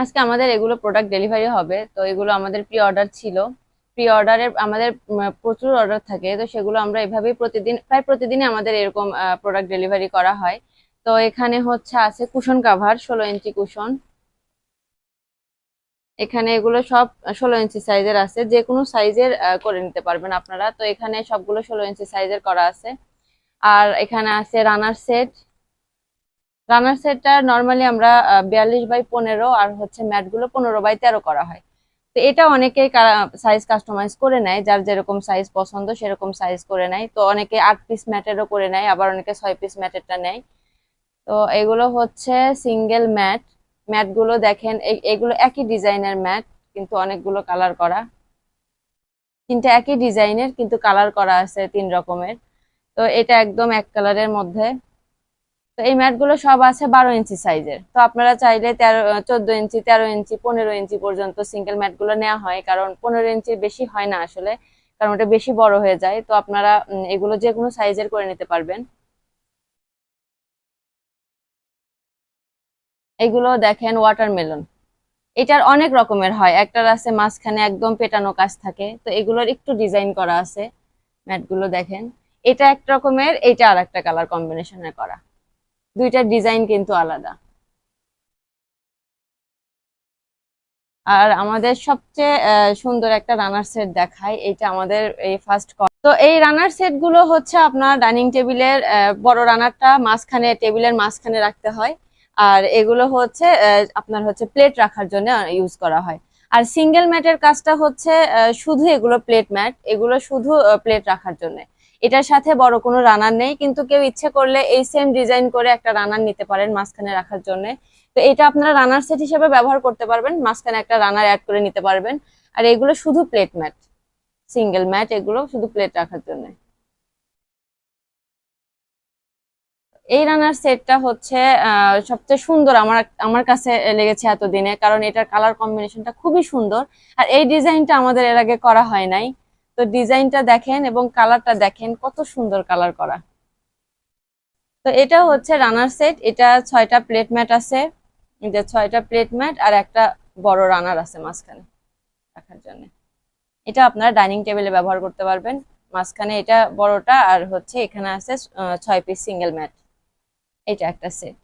আজকে আমাদের এগুলো প্রোডাক্ট ডেলিভারি হবে, তো এগুলো আমাদের প্রি অর্ডার ছিল। প্রি অর্ডারের আমাদের প্রচুর অর্ডার থাকে, তো সেগুলো আমরা এভাবেই প্রতিদিন, প্রায় প্রতিদিনই আমাদের এরকম প্রোডাক্ট ডেলিভারি করা হয়। তো এখানে হচ্ছে আছে কুশন কাভার ষোলো ইঞ্চি কুশন এখানে এগুলো সব ষোলো ইঞ্চি সাইজের আছে, যে কোনো সাইজের করে নিতে পারবেন আপনারা। তো এখানে সবগুলো ষোলো ইঞ্চি সাইজের করা আছে। আর এখানে আছে রানার সেট রানার সেটটা নর্মালি আমরা বিয়াল্লিশ বাই পনেরো আর হচ্ছে ম্যাটগুলো পনেরো বাই তেরো করা হয়। তো এটা অনেকেই সাইজ কাস্টমাইজ করে নেয়, যার যেরকম সাইজ পছন্দ সেরকম সাইজ করে নেয়। তো অনেকে আট পিস ম্যাটেরও করে নেয়, আবার অনেকে ছয় পিস ম্যাটেরটা নেয়। তো এগুলো হচ্ছে সিঙ্গেল ম্যাট। ম্যাটগুলো দেখেন এগুলো একই ডিজাইনের ম্যাট, কিন্তু অনেকগুলো কালার করা। তিনটা একই ডিজাইনের, কিন্তু কালার করা আছে তিন রকমের। তো এটা একদম এক কালারের মধ্যে। তো এই ম্যাটগুলো সব আছে বারো ইঞ্চি সাইজের তো আপনারা চাইলে তেরো, চোদ্দ ইঞ্চি, তেরো ইঞ্চি, পনেরো ইঞ্চি পর্যন্ত সিঙ্গেল ম্যাটগুলো নেওয়া হয়, কারণ পনেরো ইঞ্চির বেশি হয় না আসলে, কারণ ওটা বেশি বড় হয়ে যায়। তো আপনারা এগুলো যে কোনো সাইজের করে নিতে পারবেন। এগুলো দেখেন ওয়াটারমেলন এটার অনেক রকমের হয়। একটার আছে মাঝখানে একদম পেটানো কাজ থাকে। তো এগুলোর একটু ডিজাইন করা আছে। ম্যাটগুলো দেখেন। এটা এক রকমের এটা আর একটা কালার কম্বিনেশনে করা। দুইটার ডিজাইন কিন্তু আলাদা। আর আমাদের সবচেয়ে সুন্দর একটা রানার সেট দেখায়, এটা আমাদের এই ফার্স্ট কল তো এই রানার সেটগুলো হচ্ছে আপনার ডাইনিং টেবিলের বড় রানারটা মাঝখানে টেবিলের মাঝখানে রাখতে হয়। আর এগুলো হচ্ছে আপনার হচ্ছে প্লেট রাখার জন্য ইউজ করা হয়। আর সিঙ্গেল ম্যাটের কাজটা হচ্ছে শুধু এগুলো প্লেট ম্যাট এগুলো শুধু প্লেট রাখার জন্য। এটার সাথে বড় কোনো রানার নেই, কিন্তু কেউ ইচ্ছে করলে এই সেম ডিজাইন করে একটা রানার নিতে পারেন মাঝখানে রাখার জন্য। তো এটা আপনারা রানার সেট হিসেবে ব্যবহার করতে পারবেন, মাঝখানে একটা রানার অ্যাড করে নিতে পারবেন। আর এগুলো শুধু প্লেট ম্যাট সিঙ্গেল ম্যাট এগুলো শুধু প্লেট রাখার জন্য। এই রানার সেটটা হচ্ছে সবচেয়ে সুন্দর আমার আমার কাছে লেগেছে এতদিনে, কারণ এটার কালার কম্বিনেশনটা খুবই সুন্দর। আর এই ডিজাইনটা আমাদের এর আগে করা হয় নাই। তো ডিজাইনটা দেখেন এবং কালারটা দেখেন, কত সুন্দর কালার করা। তো এটা হচ্ছে রানার সেট, এটা ছয়টা প্লেট ম্যাট আছে যে ছয়টা প্লেট ম্যাট আর একটা বড় রানার আছে মাঝখানে রাখার জন্য। এটা আপনারা ডাইনিং টেবিলে ব্যবহার করতে পারবেন, মাঝখানে এটা বড়টা আর হচ্ছে এখানে আছে ছয় পিস সিঙ্গেল ম্যাট। এটা একটা সেট।